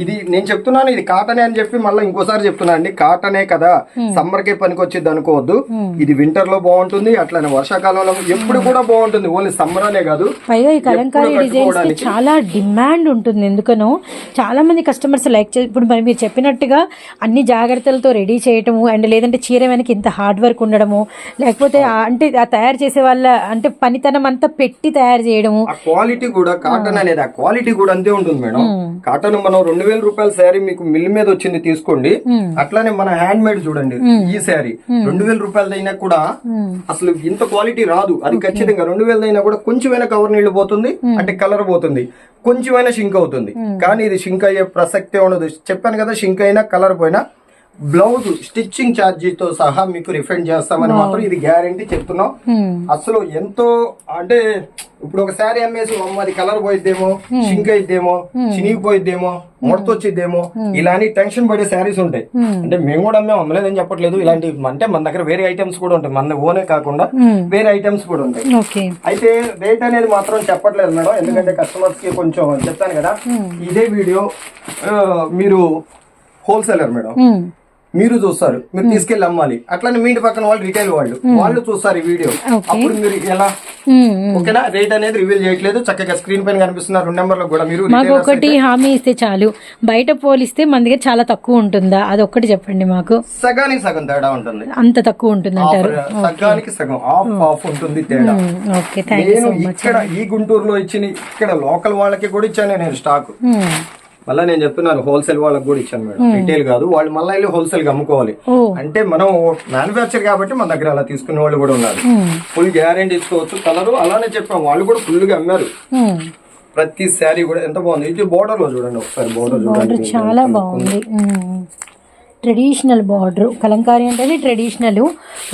ఇది నేను చెప్తున్నాను ఇది కాటనే అని చెప్పి మళ్ళీ ఇంకోసారి చెప్తున్నా అండి. కాటనే కదా సమ్మర్ కే పనికి వచ్చింది అనుకోవద్దు ఇది వింటర్లో బాగుంటుంది అట్లనే వర్షాకాలంలో ఎప్పుడు కూడా బాగుంటుంది. ఓన్లీ సమ్మర్ అనే కాదు. పైగా ఈ కలంకారీ డిజైన్స్. చాలా డిమాండ్ ఉంటుంది. ఎందుకనో చాలా మంది కస్టమర్స్ లైక్ చే ఇప్పుడు మరి మీరు చెప్పినట్టుగా అన్ని జాగ్రత్తలతో రెడీ చేయటము అండ్ లేదంటే చీర వెనక ఇంత హార్డ్ వర్క్ ఉండడము లేకపోతే అంటే ఆ తయారు చేసే వాళ్ళ అంటే పనితనం అంతా పెట్టి తయారు చేయడము. క్వాలిటీ కూడా కాటన్ అనేది ఆ క్వాలిటీ కూడా అంతే ఉంటుంది మేడం. కాటన్ మనం రెండు వేల రూపాయల శారీ మీకు మిల్ మీద వచ్చింది తీసుకోండి. అట్లానే మన హ్యాండ్ మేడ్ చూడండి ఈ శారీ. రెండు వేల రూపాయలదైనా కూడా అసలు ఇంత క్వాలిటీ రాదు. అది ఖచ్చితంగా రెండు వేలదైనా కూడా కొంచెమైనా కవర్ నీళ్ళు పోతుంది అంటే కలర్ పోతుంది. కొంచెమైనా షింక్ అవుతుంది. కానీ ఇది షింక్ అయ్యే ప్రసక్తే ఉండదు. చెప్పాను కదా షింక్ అయినా కలర్ పోయినా బ్లౌజ్ స్టిచ్చింగ్ ఛార్జీతో సహా మీకు రిఫండ్ చేస్తామని మాత్రం ఇది గ్యారంటీ చెప్తున్నాం. అసలు ఎంతో అంటే ఇప్పుడు ఒక శారీ అమ్మేసి అమ్మ అది కలర్ పోయిద్దేమో షింక్ అయిద్దేమో చినిగిపోయిద్దేమో ముడతొచ్చిద్దేమో ఇలాంటి టెన్షన్ పడే శారీస్ ఉంటాయి. అంటే మేము కూడా అమ్మే అమ్మలేదని చెప్పట్లేదు. ఇలాంటి అంటే మన దగ్గర వేరే ఐటమ్స్ కూడా ఉంటాయి. మన ఓనే కాకుండా వేరే ఐటమ్స్ కూడా ఉంటాయి. అయితే రేట్ అనేది మాత్రం చెప్పట్లేదు మేడం. ఎందుకంటే కస్టమర్స్కి కొంచెం చెప్తాను కదా. ఇదే వీడియో మీరు హోల్సేలర్ మేడం. మీరు చూస్తారు మీరు తీసుకెళ్ళి అమ్మాలి. అట్లానే మీ ఇంటి పక్కన వాళ్ళు రిటైల్ వాళ్ళు. వాళ్ళు చూస్తారు ఈ వీడియో. అప్పుడు మీరు ఎలా? ఓకేనా? రేట్ అనేది రివీల్ చేయట్లేదు. చక్కగా స్క్రీన్ పైన కనిపిస్తున్న రెండు నెంబర్లు కూడా మీరు మాకు ఒకటి హామీ ఇస్తే చాలు. బయట పోలిస్తే మన దగ్గర చాలా తక్కువ ఉంటుందా? అది ఒక్కటి చెప్పండి మాకు. సగానికి సగం తేడా ఉంటుంది. అంత తక్కువ ఉంటుంది అంటారు సగానికి సగం ఆఫ్ ఆఫ్ ఉంటుంది తేడా. ఓకే. నేను ఇక్కడ ఈ గుంటూరులో ఇచ్చిన ఇక్కడ లోకల్ వాళ్ళకి కూడా ఇచ్చాను నేను స్టాక్ మళ్ళీ నేను చెప్తున్నాను హోల్సేల్ వాళ్ళకి కూడా ఇచ్చాను మేడం. రిటైల్ కాదు వాళ్ళు మళ్ళీ వెళ్ళి హోల్సేల్గా అమ్ముకోవాలి. అంటే మనం మ్యానుఫ్యాక్చర్ కాబట్టి మన దగ్గర అలా తీసుకునే వాళ్ళు కూడా ఉన్నారు. ఫుల్ గ్యారెంటీ ఇసుకోవచ్చు కలర్ అలానే చెప్పాం వాళ్ళు కూడా ఫుల్గా అమ్మారు ప్రతి శారీ కూడా ఎంత బాగుంది. ఇది బోర్డర్లో చూడండి ఒకసారి బోర్డర్ చూడండి. చాలా బాగుంది. ట్రెడిషనల్ బార్డర్ కలంకారీ అంటేనే ట్రెడిషనల్.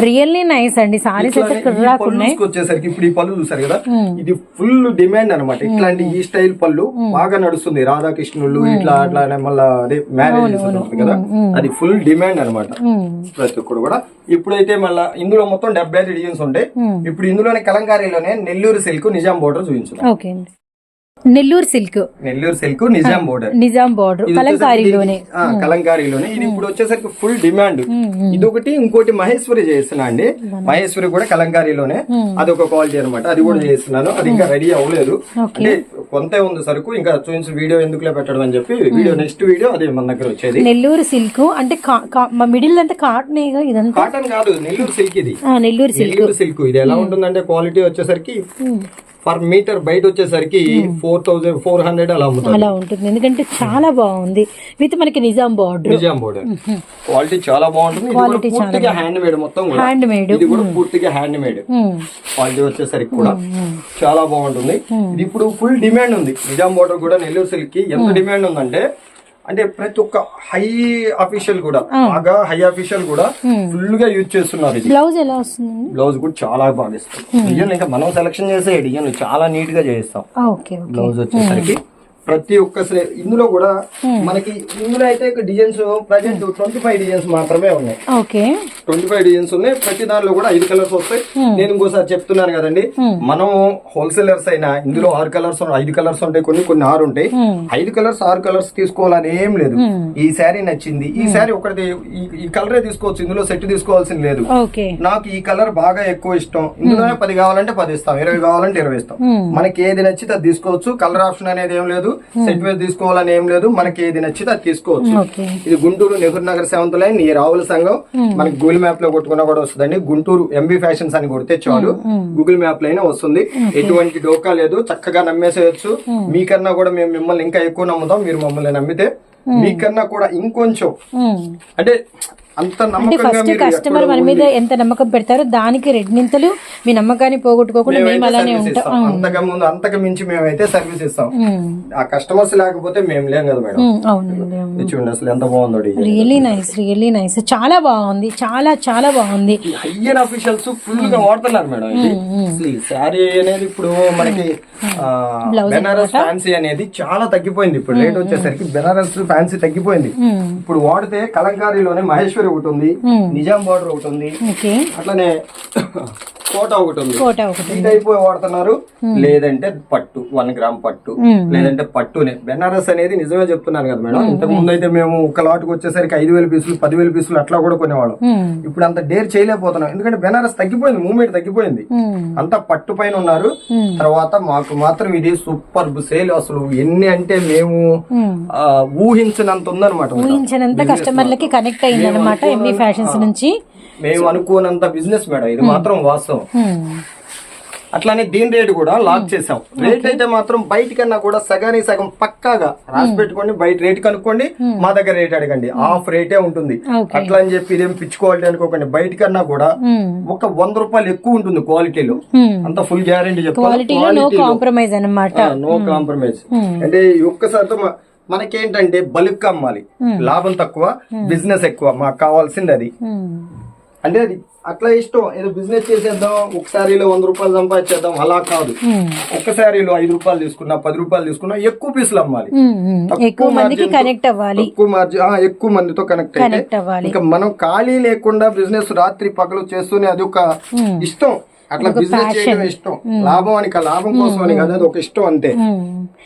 రియల్లీ నైస్ అండి సారీస్ అయితే పళ్ళుకి వచ్చేసరికి ఇప్పుడు ఈ పళ్ళు చూసారు కదా ఇది ఫుల్ డిమాండ్ అన్నమాట. ఇట్లాంటి ఈ స్టైల్ పళ్ళు బాగా నడుస్తుంది. రాధాకృష్ణులు ఇట్లా అట్లానే మళ్ళా అదే మ్యారేజ్ కదా అది ఫుల్ డిమాండ్ అన్నమాట. ప్రతి ఒక్కరు కూడా. ఇప్పుడైతే మళ్ళా ఇందులో మొత్తం డెబ్బై ఐదు డిజైన్స్ ఉంటాయి. ఇప్పుడు ఇందులోనే కలంకారీలోనే నెల్లూరు సిల్క్ నిజాం బోర్డర్ చూపించు ఓకే అండి. Nellore silk. Nellore silk Nizam border Nizam border కలంకారీలోనే. కలంకారీలోనే. ఇది ఇప్పుడు వచ్చేసరికి ఫుల్ డిమాండ్ ఇది ఒకటి ఇంకోటి మహేశ్వరి చేస్తున్నా అండి. మహేశ్వరి. కూడా కలంకారీలోనే. అది ఒక క్వాలిటీ అనమాట అది కూడా చేస్తున్నాను. అది ఇంకా రెడీ అవ్వలేదు. అంటే కొంతే ఉంది సరుకు. ఇంకా చూపించి వీడియో ఎందుకులే పెట్టడం అని చెప్పి వీడియో నెక్స్ట్ వీడియో అదే మన దగ్గర వచ్చేది. నెల్లూరు సిల్క్ అంటే మిడిల్ అంతా కాటన్ ఇదంతా? కాటన్ కాదు నెల్లూరు సిల్క్ ఇది. నెల్లూరు సిల్క్. నెల్లూరు సిల్క్. ఇది ఎలా ఉంటుందంటే క్వాలిటీ వచ్చేసరికి పర్ మీటర్ బయట వచ్చేసరికి ఫోర్ థౌసండ్ ఫోర్ హండ్రెడ్ అలా అలా ఉంటుంది. ఎందుకంటే చాలా బాగుంది. విత్ మనకి Nizam border Nizam border quality చాలా బాగుంటుంది. కూడా పూర్తిగా హ్యాండ్ మేడ్ మొత్తం హ్యాండ్ మేడ్ ఇది కూడా పూర్తిగా హ్యాండ్ మేడ్ క్వాలిటీ వచ్చేసరికి కూడా. చాలా బాగుంటుంది. ఇది ఇప్పుడు ఫుల్ డిమాండ్ ఉంది. నిజాం బోర్డర్ కూడా నెల్లూరు సిల్క్కి ఎంత డిమాండ్ ఉందంటే అంటే ప్రతి ఒక్క హై అఫీషియల్ కూడా బాగా హై అఫీషియల్ కూడా ఫుల్గా యూజ్ చేస్తున్నారు ఇది. బ్లౌజ్ ఎలా వస్తుందండి? బ్లౌజ్ కూడా చాలా బాగా ఇస్తాం డిజైన్ ఇంకా మనం సెలెక్షన్ చేసే డిజైన్ చాలా నీట్గా ఓకే బ్లౌజ్ వచ్చేసరికి. ప్రతి ఒక్క ఇందులో కూడా మనకి ఇందులో అయితే designs present twenty five designs మాత్రమే ఉన్నాయి. ఓకే. ట్వంటీ ఫైవ్ డిజైన్స్ ఉన్నాయి. ప్రతి దానిలో కూడా ఐదు కలర్స్ వస్తాయి. నేను ఇంకోసారి చెప్తున్నాను కదండి. మనం హోల్సేలర్స్ అయినా ఇందులో ఆరు కలర్స్ ఐదు కలర్స్ ఉంటాయి కొన్ని కొన్ని ఆరు ఉంటాయి. ఐదు కలర్స్ ఆరు కలర్స్ తీసుకోవాలని ఏం లేదు. ఈ శారీ నచ్చింది. ఈ శారీ ఒకటి ఈ- కలరే తీసుకోవచ్చు. ఇందులో సెట్ తీసుకోవాల్సింది లేదు. నాకు ఈ కలర్ బాగా ఎక్కువ ఇష్టం. ఇందులోనే పది కావాలంటే పది ఇస్తాం. ఇరవై కావాలంటే ఇరవై ఇస్తాం. మనకి ఏది నచ్చితే అది తీసుకోవచ్చు. కలర్ ఆప్షన్ అనేది ఏం లేదు. సెట్ వైజ్ తీసుకోవాలని ఏం లేదు. మనకి ఏది నచ్చితే అది తీసుకోవచ్చు. ఇది గుంటూరు నెహ్రూ నగర్ సెవెంత్ లైన్ ఈ రావుల సంఘం. మనకి గూగుల్ మ్యాప్లో కొట్టుకున్నా కూడా వస్తుందండి. గుంటూరు ఎంబీ ఫ్యాషన్స్ అని కొడితే చాలు. గూగుల్ మ్యాప్లో అయినా వస్తుంది ఎటువంటి డోకా లేదు. చక్కగా నమ్మేసేయచ్చు. మీకన్నా కూడా మేము మిమ్మల్ని ఇంకా ఎక్కువ నమ్ముతాం. మీరు మమ్మల్ని నమ్మితే మీకన్నా కూడా ఇంకొంచెం అంటే అంటే ఫస్ట్ మీరు కస్టమర్ మన మీద ఎంత నమ్మకం పెడతారో దానికి రెండింతలు మీ నమ్మకాన్ని పోగొట్టుకోకుండా మేము అలానే ఉంటాం. అంతకు ముందు అంతకు మించి మేమైతే సర్వీస్ ఇస్తాం. ఆ కస్టమర్స్ లేకపోతే మేము లేం కదా మేడం. అవునండి చూడండి అసలు ఎంత బాగుందో రియల్లీ నైస్ రియల్లీ నైస్ చాలా బాగుంది చాలా చాలా బాగుంది. హయ్యర్ అఫీషియల్స్ ఫుల్గా వాడుతున్నారు మేడం ఇది. శారీ అనేది ఇప్పుడు మనకి బెనారస్ ఫ్యాన్సీ అనేది చాలా తగ్గిపోయింది. ఇప్పుడు రేట్ వచ్చేసరికి బెనారస్ ఫ్యాన్సీ తగ్గిపోయింది. ఇప్పుడు వాడితే కలంకారీలోనే మహేశ్వరి ఒకటి ఉంది. నిజాం బార్డర్ ఒకటి ఉంది. అట్లనే కోట ఒకటి ఉంది. కోట ఒకటి టైప్ వాడుతున్నారు. లేదంటే పట్టు వన్ గ్రామ్ పట్టు. లేదంటే పట్టునే. బెనారస్ అనేది నిజమే చెప్తున్నాను కదా మేడం. ఇంతకు ముందు అయితే మేము ఒక లాట్కి వచ్చేసరికి ఐదు వేల పీసులు పదివేల పీసులు అట్లా కూడా కొనేవాళ్ళం. ఇప్పుడు అంత డేర్ చేయలేకపోతున్నాం. ఎందుకంటే బెనారస్ తగ్గిపోయింది మూమెంట్ తగ్గిపోయింది. అంతా పట్టు పైన ఉన్నారు. తర్వాత మాకు మాత్రం ఇది సూపర్ సేల్ అసలు. ఎన్ని అంటే మేము ఊహించినంత ఉందన్నమాట. ఊహించినంత కస్టమర్లకి కనెక్ట్ అయింది అనమాట ఎంబీ ఫ్యాషన్స్ నుంచి. మేము అనుకోనంత బిజినెస్ మేడం. ఇది మాత్రం వాస్తవం. మ్మ్. అట్లానే దీని రేట్ కూడా లాక్ చేసాం రేట్ అయితే మాత్రం బయట కన్నా కూడా సగానికి సగం పక్కాగా రాసి పెట్టుకోండి బయట రేట్ కనుక్కోండి మా దగ్గర రేట్ అడగండి. ఆఫ్ రేటే ఉంటుంది. అట్లా అని చెప్పి ఇదేం పిచ్ క్వాలిటీ అనుకోకండి. బయట కన్నా కూడా. ఒక వంద రూపాయలు ఎక్కువ ఉంటుంది క్వాలిటీలో. అంత ఫుల్ గ్యారంటీ చెప్పాలి? నో కాంప్రమైజ్ అన్నమాట. నో కాంప్రమైజ్ అంటే ఒక్కసారితో మనకేంటంటే బల్క్ అమ్మాలి. లాభం తక్కువ బిజినెస్ ఎక్కువ. మాకు కావాల్సింది అది. అంటే అది అట్లా ఇష్టం. ఏదో బిజినెస్ చేసేద్దాం ఒక సారీలో వంద రూపాయలు సంపాదించేద్దాం అలా కాదు. మ్మ్. ఒక్క సారీలో ఐదు రూపాయలు తీసుకున్నా పది రూపాయలు తీసుకున్నా ఎక్కువ పీసులు అమ్మాలి. ఎక్కువ మందికి కనెక్ట్ అవ్వాలి. ఎక్కువ మార్జిన్ ఎక్కువ మందితో కనెక్ట్ అయితే ఇంకా మనం ఖాళీ లేకుండా బిజినెస్ రాత్రి పగలు చేస్తూనే అది ఒక ఇష్టం. అట్లా బిజినెస్ చేయడం ఇష్టం. లాభం అని లాభం కోసం అని కాదు అది ఒక ఇష్టం అంతే.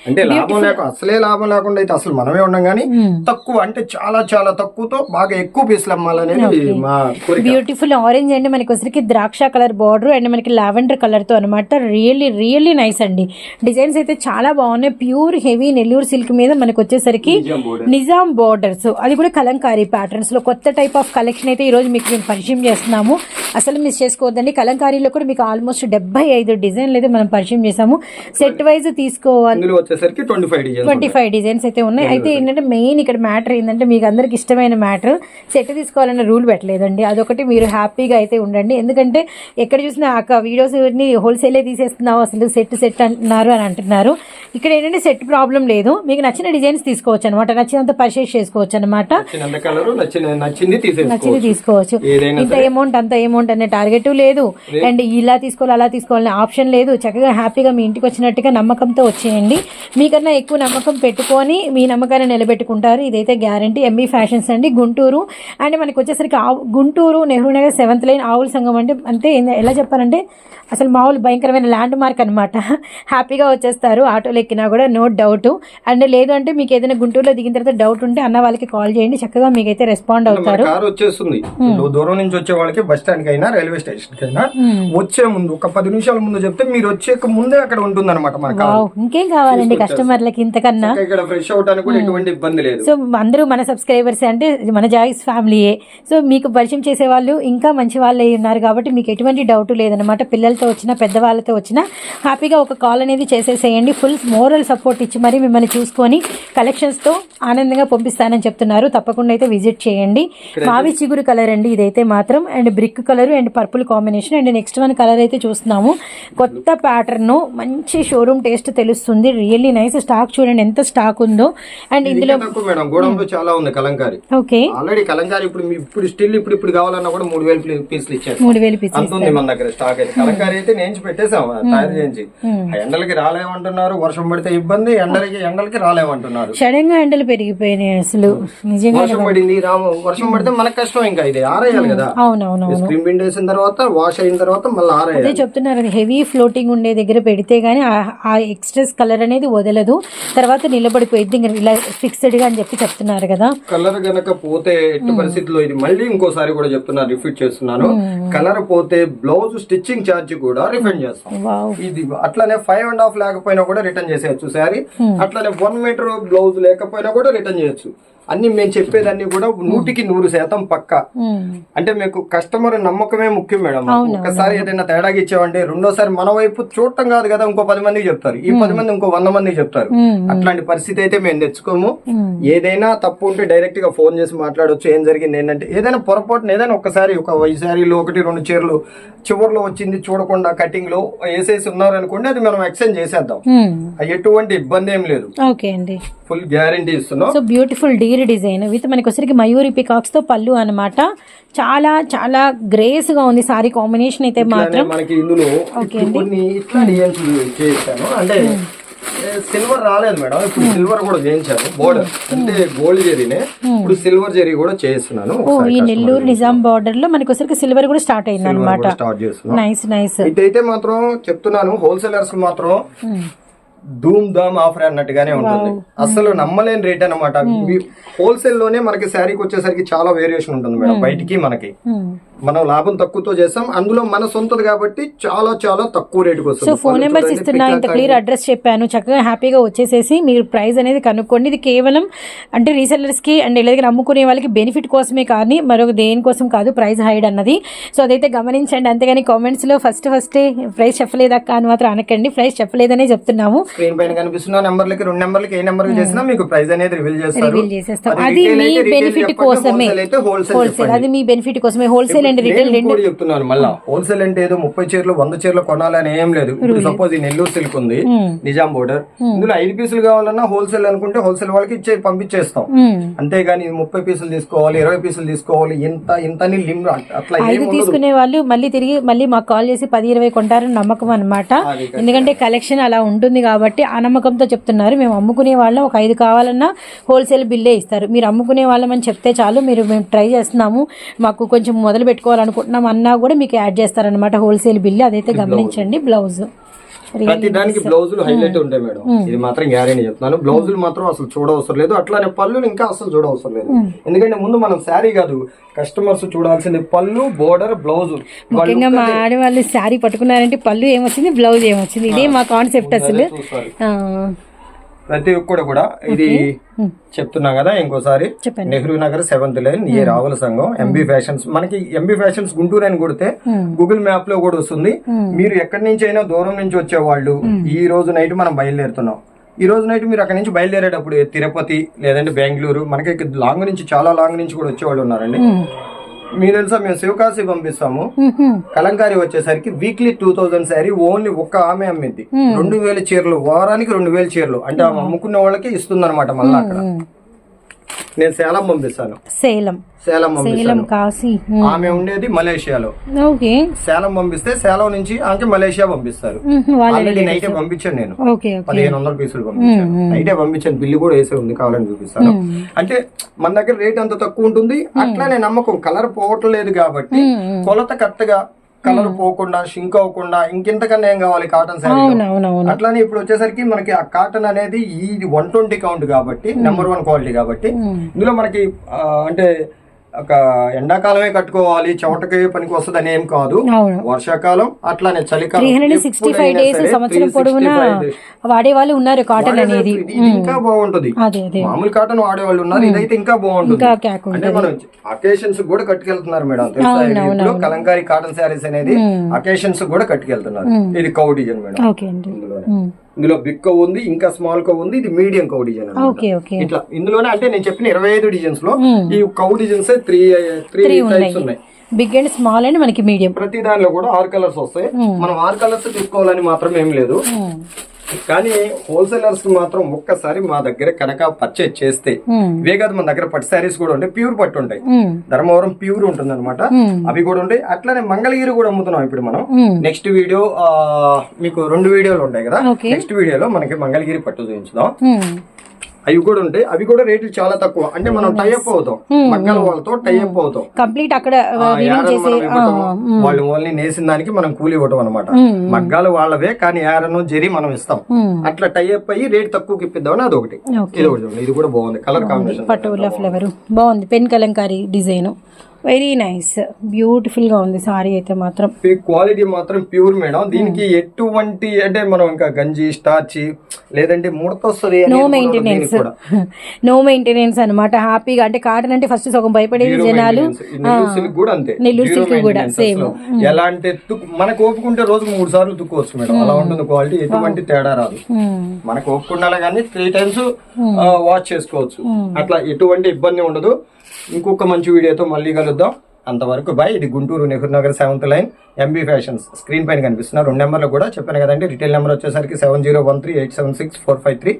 అంటే లాభం లేక అసలే లాభం లేకుండా అయితే అసలు మనమే ఉన్నాం కానీ తక్కువ అంటే చాలా చాలా తక్కువతో బాగా ఎక్కువ పీసులు అమ్మాలనేది మా కోరిక. బ్యూటిఫుల్ ఆరెంజ్ అండి. మనకి వచ్చరికి ద్రాక్ష కలర్ బార్డర్ అండ్ మనకి లావెండర్ కలర్తో అనమాట రియల్లీ రియల్లీ నైస్ అండి. డిజైన్స్ అయితే చాలా బాగున్నాయి. ప్యూర్ హెవీ నెల్లూరు సిల్క్ మీద మనకి వచ్చేసరికి. నిజాం బార్డర్స్ అది కూడా కలంకారీ ప్యాటర్న్స్లో కొత్త టైప్ ఆఫ్ కలెక్షన్ అయితే ఈ రోజు మీకు మేము పరిచయం చేస్తున్నాము. అసలు మిస్ చేసుకోవద్దండి. కలంకారీలో కూడా మీకు ఆల్మోస్ట్ డెబ్బై ఐదు డిజైన్లు అయితే మనం పరిచయం చేసాము సెట్ వైజ్ తీసుకోవాలి. వచ్చేసరికి ట్వంటీ ఫైవ్ డిజైన్స్ అయితే ఉన్నాయి. అయితే ఏంటంటే మెయిన్ ఇక్కడ మ్యాటర్ ఏంటంటే మీకు అందరికి ఇష్టమైన మ్యాటర్ సెట్ తీసుకోవాలన్న రూల్ పెట్టలేదండి. అదొకటి మీరు హ్యాపీగా అయితే ఉండండి. ఎందుకంటే ఎక్కడ చూసినా అక్క వీడియోస్ హోల్సేలే తీసేస్తున్నావు అసలు సెట్ సెట్ అంటున్నారు అని అంటున్నారు. ఇక్కడ ఏంటంటే సెట్ ప్రాబ్లం లేదు. మీకు నచ్చిన డిజైన్స్ తీసుకోవచ్చు అనమాట నచ్చినంత పర్చేస్ చేసుకోవచ్చు అనమాట నచ్చింది తీసుకోవచ్చు. ఇంత అమౌంట్ అంత అమౌంట్ అనే టార్గెట్ లేదు. అండ్ ఇలా తీసుకోవాలి అలా తీసుకోవాలనే ఆప్షన్ లేదు. చక్కగా హ్యాపీగా మీ ఇంటికి వచ్చినట్టుగా నమ్మకంతో వచ్చేయండి. మీకన్నా ఎక్కువ నమ్మకం పెట్టుకొని మీ నమ్మకాన్ని నిలబెట్టుకుంటారు. ఇదైతే గ్యారంటీ. ఎంబీ ఫ్యాషన్స్ అండి. గుంటూరు. అండ్ మనకి వచ్చేసరికి గుంటూరు నెహ్రూ నగర్ సెవెంత్ లైన్ ఆవుల సంఘం అంటే అంతే ఎలా చెప్పాలంటే అసలు మామూలు భయంకరమైన ల్యాండ్ మార్క్ అనమాట హ్యాపీగా వచ్చేస్తారు. ఆటోలో ఎక్కినా కూడా నో డౌట్. అండ్ లేదు అంటే మీకు ఏదైనా గుంటూరులో దిగిన తర్వాత డౌట్ ఉంటే అన్న వాళ్ళకి కాల్ చేయండి. చక్కగా మీకైతే రెస్పాండ్ అవుతారు. వచ్చేస్తుంది. దూరం నుంచి వచ్చే వాళ్ళకి బస్ స్టాండ్ కైనా రైల్వే స్టేషన్ కైనా వచ్చే ముందు ఒక పది నిమిషాల ముందు చెప్తే మీరు వచ్చే ముందే అక్కడ ఉంటుంది అనమాట ఇంకేం కావాలండి కస్టమర్లకి ఇంతకన్నా? ఇంకా ఇక్కడ ఫ్రెష్ అవడానికి కూడా ఎటువంటి ఇబ్బంది లేదు. సో అందరూ మన సబ్స్క్రైబర్స్ అంటే మన జాయిస్ ఫ్యామిలీయే సో మీకు పరిచయం చేసే వాళ్ళు ఇంకా మంచి వాళ్ళే ఉన్నారు కాబట్టి మీకు ఎటువంటి డౌట్ లేదనమాట పిల్లలతో వచ్చినా పెద్దవాళ్ళతో వచ్చినా హ్యాపీగా ఒక కాల్ అనేది చేసేసేయండి. ఫుల్ మోరల్ సపోర్ట్ ఇచ్చి మరి మిమ్మల్ని చూసుకొని కలెక్షన్స్తో ఆనందంగా పంపిస్తానని చెప్తున్నారు. తప్పకుండా అయితే విజిట్ చేయండి. మావి చిగురు కలర్ అండి ఇదైతే మాత్రం. And brick colour and purple combination and next one colour అయితే చూస్తున్నాము. కొత్త ప్యాటర్న్ మంచి షోరూమ్ టేస్ట్ తెలుస్తుంది. రియల్లీ నైస్ స్టాక్ చూడండి ఎంత స్టాక్ ఉందో. అండ్ ఇందులో మేడం? గోడంలో చాలా ఉంది కలంకారి. ఓకే. ఆల్రెడీ కలంకారి ఇప్పుడు ఇప్పుడు స్టిల్ ఇప్పుడు ఇప్పుడు కావాలన్నా కూడా మూడు వేలు పీసులు ఇచ్చారు మూడు వేలు అంత ఉంది మన దగ్గర స్టాక్ అయితే. కలంకారీ అయితే నేను పెట్టేసాం తయారు చేయించి. ఆ ఎండలకి రాలేమంటున్నారు వర్షం పడితే ఇబ్బంది ఎండలకి ఎండలకి రాలేమంటున్నారు. సడన్గా ఎండలు పెరిగిపోయినాయి అసలు. నిజంగా వర్షం పడింది రాము వర్షం పడితే మనకు కష్టం ఇంకా. ఇది ఆరేయాలి కదా. అవునవును స్క్రీన్ ప్రింట్ వేసిన తర్వాత వాష్ అయిన తర్వాత మళ్ళీ అదే ఆరేయాలి చెప్తున్నారు హెవీ ఫ్లోటింగ్ ఉండే దగ్గర పెడితే గానీ ఆ- ఎక్స్ట్రెస్ కలర్ అనేది వదలదు. తర్వాత నిలబడిపోయింది ఇంకా ఇలా ఫిక్స్డ్గా అని చెప్పి చెప్తున్నారు కదా. కలర్ గనక పోతే ఎట్టి పరిస్థితుల్లో ఇది మళ్ళీ ఇంకోసారి కూడా చెప్తున్నా రిపీట్ చేస్తున్నాను. కలర్ పోతే బ్లౌజ్ స్టిచ్చింగ్ ఛార్జ్ కూడా రిఫండ్ చేస్తాం. ఇది అట్లానే ఫైవ్ అండ్ హాఫ్ లేకపోయినా కూడా రిటర్న్ చేసేయచ్చు శారీ. అట్లానే వన్ మీటర్ బ్లౌజ్ లేకపోయినా కూడా రిటర్న్ చేయొచ్చు. అన్ని మేము చెప్పేదన్ని కూడా నూటికి నూరు శాతం పక్క. అంటే మీకు కస్టమర్ నమ్మకమే ముఖ్యం మేడం ఒక్కసారి ఏదైనా తేడాగా ఇచ్చామంటే రెండోసారి మన వైపు చూడటం కాదు కదా ఇంకో పది మందికి చెప్తారు. ఈ పది మంది ఇంకో వంద మందికి చెప్తారు. అట్లాంటి పరిస్థితి అయితే మేము తెచ్చుకోము. ఏదైనా తప్పు ఉంటే డైరెక్ట్గా ఫోన్ చేసి మాట్లాడొచ్చు. ఏం జరిగింది ఏంటంటే ఏదైనా పొరపాటున ఏదైనా ఒకసారి ఒక ఈ శారీలో ఒకటి రెండు చీరలు చివర్లో వచ్చింది చూడకుండా కటింగ్లో వేసేసి ఉన్నారు అనుకోండి అది మనం ఎక్స్చేంజ్ చేసేద్దాం. ఎటువంటి ఇబ్బంది ఏం లేదు. ఓకే అండి. ఫుల్ గ్యారంటీ ఇస్తున్నాం. So beautiful deer design. With మనకి వచ్చరికి మయూరి పికాక్స్తో పళ్ళు అన్నమాట. చాలా చాలా గ్రేస్గా ఉంది సారీ కాంబినేషన్ అయితే మాత్రం. మనకి ఇందులో కొన్ని ఇట్లా డిజైన్స్ చేస్తాను అంటే సిల్వర్ రాలేదు మేడం. ఇప్పుడు సిల్వర్ కూడా చేయించాను. బోర్డర్. అంటే గోల్డ్ జరీనే ఇప్పుడు సిల్వర్ జరీ కూడా చేస్తున్నాను ఈ నెల్లూరు నిజాం బార్డర్లో మనకి ఒకసారికి సిల్వర్ కూడా స్టార్ట్ అయింది అనమాట స్టార్ట్ చేస్తున్నాను. Nice nice. ఇటైతే మాత్రం చెప్తున్నాను హోల్సేలర్స్ మాత్రం ధూమ్ ధామ్ ఆఫర్ అన్నట్టుగానే ఉంటుంది. అసలు నమ్మలేని రేట్ అనమాట హోల్సేల్లోనే మనకి శారీకి వచ్చేసరికి చాలా వేరియేషన్ ఉంటుంది మేడం. బయటికి మనకి. మనం లాభం తక్కువతో చేస్తాం. అందులో మన సొంతది కాబట్టి చాలా చాలా తక్కువ రేటుకి సో వస్తుంది ఫోన్ నెంబర్స్ ఇస్తున్నా ఇంత క్లియర్ అడ్రస్ చెప్పాను. చక్కగా హ్యాపీగా వచ్చేసేసి మీరు ప్రైస్ అనేది కనుక్కోండి. ఇది కేవలం అంటే రీసెల్లర్స్కి అండ్ లేదా అమ్ముకునే వాళ్ళకి బెనిఫిట్ కోసమే కానీ మరొక దేనికోసం కాదు ప్రైస్ హైడ్ అన్నది. సో అదైతే గమనించండి. అంతేగాని కామెంట్స్లో ఫస్ట్ ఫస్ట్ ప్రైస్ చెప్పలేదక్క అని మాత్రం అనకండి. ప్రైస్ చెప్పలేదనే చెప్తున్నాము. స్క్రీన్ పైన కనిపిస్తున్న నెంబర్లకి రెండు నెంబర్లకి ఏ నెంబర్ చేసినా మీకు ప్రైస్ అనేది రివీల్ చేస్తారు. రివీల్ చేసేస్తాం. అది మీ బెనిఫిట్ కోసమే. హోల్సేల్. అది మీ బెనిఫిట్ కోసమే. హోల్సేల్ అండ్ రిటైల్ రెండు? చెప్తున్నాను మళ్ళా. హోల్సేల్ అంటే ఏదో ముప్పై చీరలు వంద చీరలు కొనాలని ఏం లేదు. ఇప్పుడు సపోజ్ ఈ నెల్లూరు సిల్క్ ఉంది నిజాం బోర్డర్ ఇందులో ఐదు పీసులు కావాలన్నా హోల్సేల్ అనుకుంటే హోల్సేల్ వాళ్ళకి ఇచ్చే పంపించేస్తాం. అంతేగాని ముప్పై పీసులు తీసుకోవాలి ఇరవై పీసులు తీసుకోవాలి ఇంత ఇంత అని అట్లా ఐదు తీసుకునే వాళ్ళు మళ్ళీ తిరిగి మళ్ళీ మాకు కాల్ చేసి పది ఇరవై కొంటారని నమ్మకం అనమాట ఎందుకంటే కలెక్షన్ అలా ఉంటుంది కాబట్టి ఆ నమ్మకంతో చెప్తున్నారు. మేము అమ్ముకునే వాళ్ళం ఒక ఐదు కావాలన్నా హోల్సేల్ బిల్లే ఇస్తారు. మీరు అమ్ముకునే వాళ్ళం అని చెప్తే చాలు మీరు మేము ట్రై చేస్తున్నాము. మాకు కొంచెం మొదలు పెట్టుకోవాలనుకుంటున్నాం అన్నా కూడా మీకు యాడ్ చేస్తారనమాట హోల్సేల్ బిల్లు. అదైతే గమనించండి బ్లౌజ్. ప్రతి దానికి బ్లౌజులు హైలైట్ ఉంటాయి మేడం. ఇది మాత్రం గ్యారెంటీ చెప్తున్నాను. బ్లౌజులు మాత్రం అసలు చూడవసరం లేదు. అట్లానే పళ్ళు ఇంకా అసలు చూడవసరం లేదు. ఎందుకంటే ముందు మనం శారీ కాదు కస్టమర్స్ చూడాల్సింది పళ్ళు బోర్డర్ బ్లౌజ్. ముఖ్యంగా మా ఆడవాళ్ళు శారీ పట్టుకున్నారంటే పళ్ళు ఏమొచ్చింది బ్లౌజ్ ఏమొచ్చింది? ఇదే మా కాన్సెప్ట్ అసలు. ప్రతి ఒక్కడు కూడా ఇది చెప్తున్నా కదా ఇంకోసారి. నెహ్రూ నగర్ సెవెంత్ లైన్ ఏ రావుల సంఘం ఎంబీ ఫ్యాషన్స్. మనకి ఎంబీ ఫ్యాషన్స్ గుంటూరు అని కొడితే గూగుల్ మ్యాప్లో కూడా వస్తుంది. మీరు ఎక్కడి నుంచి అయినా దూరం నుంచి వచ్చే వాళ్ళు ఈ రోజు నైట్ మనం బయలుదేరుతున్నాం. ఈ రోజు నైట్ మీరు అక్కడ నుంచి బయలుదేరేటప్పుడు తిరుపతి లేదంటే బెంగళూరు మనకి లాంగ్ నుంచి చాలా లాంగ్ నుంచి కూడా వచ్చేవాళ్ళు ఉన్నారండి. మీరు తెలుసా మేము శివకాశి పంపిస్తాము. కలంకారీ వచ్చేసరికి weekly two thousand sari only ఒక్క ఆమె అమ్మింది రెండు వేల చీరలు వారానికి రెండు వేల చీరలు. అంటే ఆమె అమ్ముకున్న వాళ్ళకి ఇస్తుంది అనమాట మళ్ళీ అక్కడ. నేను సేలం పంపిస్తాను. సేలం. సేలం సేలం పంపిస్తాను కాశీ ఆమె ఉండేది మలేషియాలో. ఓకే. సేలం పంపిస్తే సేలం నుంచి ఆమెకి మలేషియా పంపిస్తారు. ఆల్రెడీ నైటే పంపించాను నేను. పదిహేను వందల పీసులు పంపించాను. నైటే పంపించాను. బిల్లు కూడా వేసే ఉంది కావాలని చూపిస్తాను. అంటే మన దగ్గర రేట్ అంత తక్కువ ఉంటుంది. అట్లానే నమ్మకం. కలర్ పోవట్లేదు కాబట్టి కొలత కరెక్ట్గా కలర్ పోకుండా షింక్ అవ్వకుండా ఇంకెంతకన్నా ఏం కావాలి కాటన్ శారీ అట్లానే ఇప్పుడు వచ్చేసరికి మనకి ఆ కాటన్ అనేది ఇది వన్ ట్వంటీ కౌంట్ కాబట్టి నెంబర్ వన్ క్వాలిటీ కాబట్టి ఇందులో మనకి అంటే ఒక ఎండాకాలమే కట్టుకోవాలి చెమటకి పనికి వస్తుంది అని ఏం కాదు. వర్షాకాలం అట్లానే చలికాలం. Three hundred sixty five days సరే సంవత్సరం 365 పొడవునా days. వాడే వాళ్ళు ఉన్నారు కాటన్ అనేది. ఇంకా బాగుంటది. మామూలు కాటన్ వాడే వాళ్ళు ఉన్నారు ఇదైతే ఇంకా బాగుంటుంది. అంటే మనం అకేషన్స్ కూడా కట్టుకెళ్తున్నారు మేడం తెలుసా? కలంకారీ కాటన్ శారీస్ అనేది అకేషన్స్ కూడా కట్టుకెళ్తున్నారు. ఇది కౌ డిజైన్ మేడం. ఇందులో బిగ్ కవ్ ఉంది ఇంకా స్మాల్ కవ్ ఉంది ఇది మీడియం కౌ డిజైన్ ఇట్లా ఇందులోనే అంటే నేను చెప్పిన ఇరవై ఐదు డిజైన్స్లో ఈ cow designs three three types ఉన్నాయి. బిగ్ అండ్ స్మాల్ అండ్ మనకి మీడియం ప్రతి దానిలో కూడా ఆరు కలర్స్ వస్తాయి. మనం ఆరు కలర్స్ తీసుకోవాలని మాత్రం ఏం లేదు. కానీ హోల్సేలర్స్ మాత్రం ఒక్కసారి మా దగ్గర కనుక పర్చేజ్ చేస్తే ఇవే కాదు మన దగ్గర పట్టు శారీస్ కూడా ఉంటాయి ప్యూర్ పట్టు ఉంటాయి. ధర్మవరం ప్యూర్ ఉంటుంది అనమాట అవి కూడా ఉంటాయి. అట్లానే మంగళగిరి కూడా అమ్ముతున్నాం ఇప్పుడు మనం. నెక్స్ట్ వీడియో మీకు రెండు వీడియోలు ఉంటాయి కదా. నెక్స్ట్ వీడియోలో మనకి మంగళగిరి పట్టు చూపించుదాం. అవి కూడా ఉంటాయి. అవి కూడా రేట్లు చాలా తక్కువ. అంటే మనం టైఅప్ అవుతాం. మగ్గల వాళ్ళతో టైఅప్ అవుతాం. కంప్లీట్ అక్కడ ఇవ్వటం, వాళ్ళు ఓన్లీ నేసిన దానికి మనం కూలి ఇవ్వటం అనమాట మగ్గాలు వాళ్ళవే కానీ యారను జరి మనం ఇస్తాం. అట్లా టైఅప్ అయ్యి రేట్ తక్కువకి ఇప్పిద్దామని అది ఒకటి Okay. ఇది ఒకటి. ఇది కూడా బాగుంది. కలర్ కాంబినేషన్ పటోలా ఫ్లేవర్ బాగుంది. Pen Kalamkari design. Very nice బ్యూటిఫుల్గా ఉంది సారీ అయితే మాత్రం. క్వాలిటీ మాత్రం ప్యూర్ మేడం దీనికి ఎటువంటి అంటే మనం ఇంకా గంజి స్టార్చ్ లేదంటే ముడత వస్తుంది నో మెయింటెనెన్స్. నో మెయింటెనెన్స్ అనమాట హ్యాపీగా అంటే కాటన్ అంటే ఫస్ట్ సగం భయపడేది జనాలు. కూడా అంతే. సిల్క్ కూడా సేమ్ అసలు. ఎలా అంటే మనకు ఓపుకుంటే రోజుకు మూడు సార్లు తుక్కోవచ్చు మేడం అలా ఉంటుంది క్వాలిటీ ఎటువంటి తేడా రాదు. మనకు ఓపుకుండాలి కానీ త్రీ టైమ్స్ వాష్ చేసుకోవచ్చు. అట్లా ఎటువంటి ఇబ్బంది ఉండదు. ఇంకొక మంచి వీడియోతో మళ్ళీ కలుద్దాం. అంతవరకు బాయ్ ఇది Guntur Nehru Nagar seventh line. MB fashions screen పైన కనిపిస్తున్న రెండు నెంబర్లు కూడా చెప్పాను కదండి. రిటైల్ నెంబర్ వచ్చేసరికి seven zero one three eight seven six four five three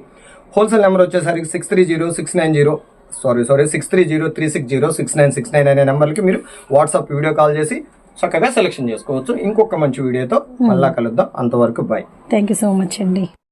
wholesale number వచ్చేసరికి six three zero six nine zero sorry sorry six three zero three six zero six nine six nine అనే నెంబర్కి మీరు వాట్సాప్ వీడియో కాల్ చేసి చక్కగా సెలెక్షన్ చేసుకోవచ్చు. ఇంకొక మంచి వీడియోతో మళ్ళా కలుద్దాం. అంతవరకు bye thank you so much అండి.